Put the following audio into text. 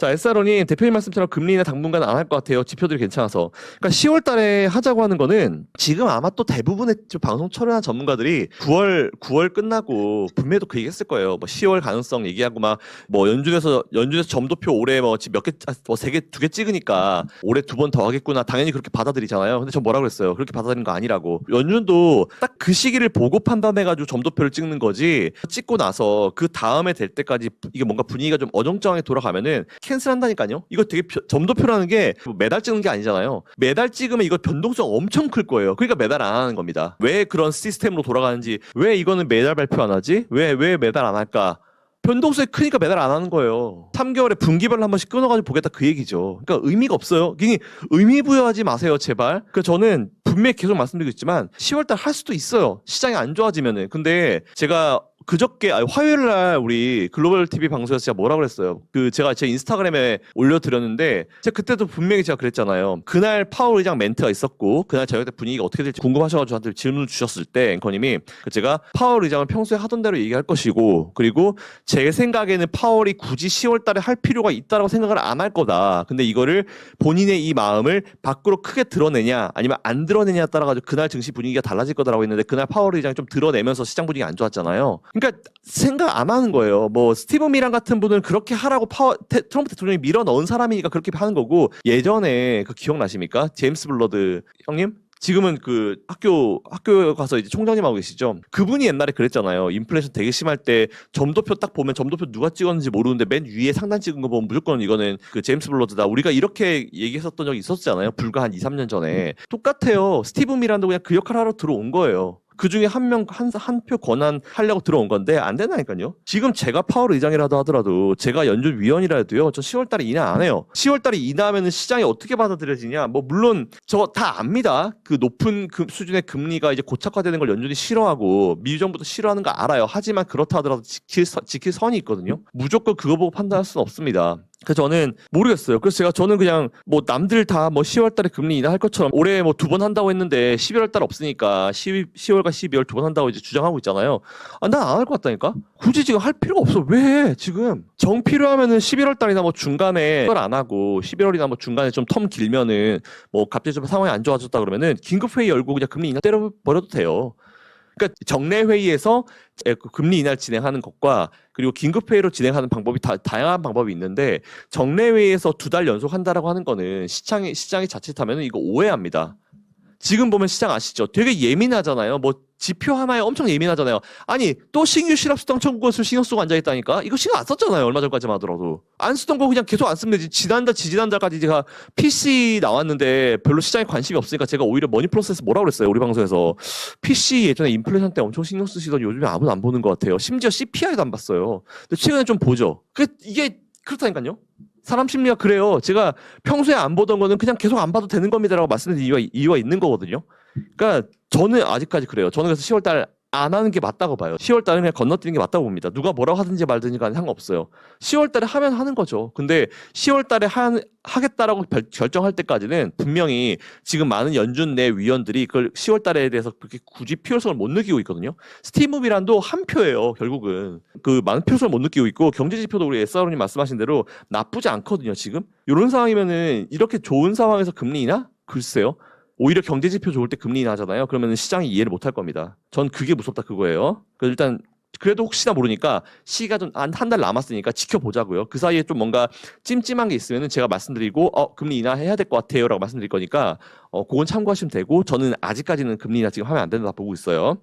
자, SRO님 대표님 말씀처럼 금리나 당분간 안 할 것 같아요. 지표들이 괜찮아서. 그러니까 10월 달에 하자고 하는 거는 지금 아마 또 대부분의 좀 방송 철회한 전문가들이 9월 9월 끝나고 분명히 또그 얘기 했을 거예요. 뭐 10월 가능성 얘기하고 막 뭐 연준에서 연준에서 점도표 올해 뭐몇 개 뭐 세 개 두 개 찍으니까 올해 두 번 더 하겠구나. 당연히 그렇게 받아들이잖아요. 근데 저 뭐라 그랬어요? 그렇게 받아들인 거 아니라고. 연준도 딱 그 시기를 보고 판단해 가지고 점도표를 찍는 거지. 찍고 나서 그 다음에 될 때까지 이게 뭔가 분위기가 좀 어정쩡하게 돌아가면은 캔슬한다니까요. 이거 되게 표- 점도표라는 게뭐 매달 찍는 게 아니잖아요. 매달 찍으면 이거 변동성 엄청 클 거예요. 그러니까 매달 안 하는 겁니다. 왜 그런 시스템으로 돌아가는지, 왜 이거는 매달 발표 안 하지? 왜 왜 매달 안 할까? 변동성이 크니까 매달 안 하는 거예요. 3개월에 분기별로 한 번씩 끊어가지고 보겠다 그 얘기죠. 그러니까 의미가 없어요. 그냥 의미 부여하지 마세요, 제발. 그 저는 분명히 계속 말씀드리고 있지만 10월달 할 수도 있어요. 시장이 안 좋아지면은. 근데 제가 그저께 아니, 화요일 날 우리 글로벌 TV 방송에서 제가 뭐라 그랬어요. 그 제가 제 인스타그램에 올려드렸는데 제가 그때도 분명히 제가 그랬잖아요. 그날 파월 의장 멘트가 있었고 그날 저녁 때 분위기가 어떻게 될지 궁금하셔가지고 저한테 질문을 주셨을 때 앵커님이 그 제가 파월 의장은 평소에 하던 대로 얘기할 것이고 그리고 제 생각에는 파월이 굳이 10월 달에 할 필요가 있다라고 생각을 안 할 거다. 근데 이거를 본인의 이 마음을 밖으로 크게 드러내냐 아니면 안 드러내냐에 따라 가지고 그날 증시 분위기가 달라질 거다라고 했는데 그날 파월 의장이 좀 드러내면서 시장 분위기가 안 좋았잖아요. 그러니까 생각 안 하는 거예요. 뭐 스티브 미란 같은 분은 그렇게 하라고 파워, 테- 트럼프 대통령이 밀어 넣은 사람이니까 그렇게 하는 거고 예전에 그 기억나십니까? 제임스 블러드 형님? 지금은 그 학교 학교 가서 이제 총장님 하고 계시죠. 그분이 옛날에 그랬잖아요. 인플레이션 되게 심할 때 점도표 딱 보면 점도표 누가 찍었는지 모르는데 맨 위에 상단 찍은 거 보면 무조건 이거는 그 제임스 블러드다. 우리가 이렇게 얘기했었던 적이 있었잖아요. 불과 한 2, 3년 전에. 똑같아요. 스티브 미란도 그냥 그 역할 하러 들어온 거예요. 그 중에 한 명, 한, 한 표 권한 하려고 들어온 건데 안 되나니까요. 지금 제가 파월 의장이라도 하더라도 제가 연준 위원이라도요. 저 10월 달에 인하 안 해요. 10월 달에 인하하면은 시장이 어떻게 받아들여지냐. 뭐 물론 저 다 압니다. 그 높은 금, 수준의 금리가 이제 고착화되는 걸 연준이 싫어하고 미정부도 싫어하는 거 알아요. 하지만 그렇다 하더라도 지킬, 선- 지킬 선이 있거든요. 무조건 그거 보고 판단할 수는 없습니다. 그래서 저는 모르겠어요. 그래서 제가 저는 그냥 뭐 남들 다 뭐 10월 달에 금리 인하할 것처럼 올해 뭐 두 번 한다고 했는데 11월 달 없으니까 10, 10월과 12월 두 번 한다고 이제 주장하고 있잖아요. 아, 난 안 할 것 같다니까? 굳이 지금 할 필요가 없어. 왜 해, 지금? 정 필요하면은 11월 달이나 뭐 중간에 그걸 안 하고 11월이나 뭐 중간에 좀 텀 길면은 뭐 갑자기 좀 상황이 안 좋아졌다 그러면은 긴급 회의 열고 그냥 금리 인하 때려버려도 돼요. 그러니까 정례 회의에서 에, 그 금리 인하를 진행하는 것과 그리고 긴급 회의로 진행하는 방법이 다 다양한 방법이 있는데 정례 회의에서 두 달 연속 한다라고 하는 거는 시장이 시장이 자칫하면 이거 오해합니다. 지금 보면 시장 아시죠? 되게 예민하잖아요. 뭐 지표 하나에 엄청 예민하잖아요. 아니 또 신규 실업 수당 청구것을 신경 쓰고 앉아 있다니까? 이거 신경 안 썼잖아요. 얼마 전까지만 하더라도 안 쓰던 거 그냥 계속 안 쓰면 되지. 지난달 지지난달까지 제가 PC 나왔는데 별로 시장에 관심이 없으니까 제가 오히려 머니 프로세스 뭐라 그랬어요. 우리 방송에서 PC 예전에 인플레이션 때 엄청 신경 쓰시던 요즘에 아무도 안 보는 것 같아요. 심지어 CPI도 안 봤어요. 근데 최근에 좀 보죠. 그 이게 그렇다니까요. 사람 심리가 그래요. 제가 평소에 안 보던 거는 그냥 계속 안 봐도 되는 겁니다라고 말씀드린 이유가, 이유가 있는 거거든요. 그러니까 저는 아직까지 그래요. 저는 그래서 10월 달 안 하는 게 맞다고 봐요. 10월 달은 그냥 건너뛰는 게 맞다고 봅니다. 누가 뭐라고 하든지 말든지 간에 상관없어요. 10월 달에 하면 하는 거죠. 근데 10월 달에 한, 하겠다라고 결- 결정할 때까지는 분명히 지금 많은 연준 내 위원들이 그걸 10월 달에 대해서 그렇게 굳이 필요성을 못 느끼고 있거든요. 스티브 미란도 한 표예요, 결국은. 그 많은 필요성을 못 느끼고 있고 경제 지표도 우리 SRO님 말씀하신 대로 나쁘지 않거든요, 지금. 이런 상황이면은 이렇게 좋은 상황에서 금리 인하? 글쎄요. 오히려 경제 지표 좋을 때 금리 인하잖아요. 그러면 시장이 이해를 못 할 겁니다. 전 그게 무섭다 그거예요. 그래서 일단 그래도 혹시나 모르니까 시가 좀 한 한 달 남았으니까 지켜보자고요. 그 사이에 좀 뭔가 찜찜한 게 있으면은 제가 말씀드리고 어 금리 인하 해야 될 것 같아요라고 말씀드릴 거니까 어 그건 참고하시면 되고 저는 아직까지는 금리 인하 지금 하면 안 된다 보고 있어요.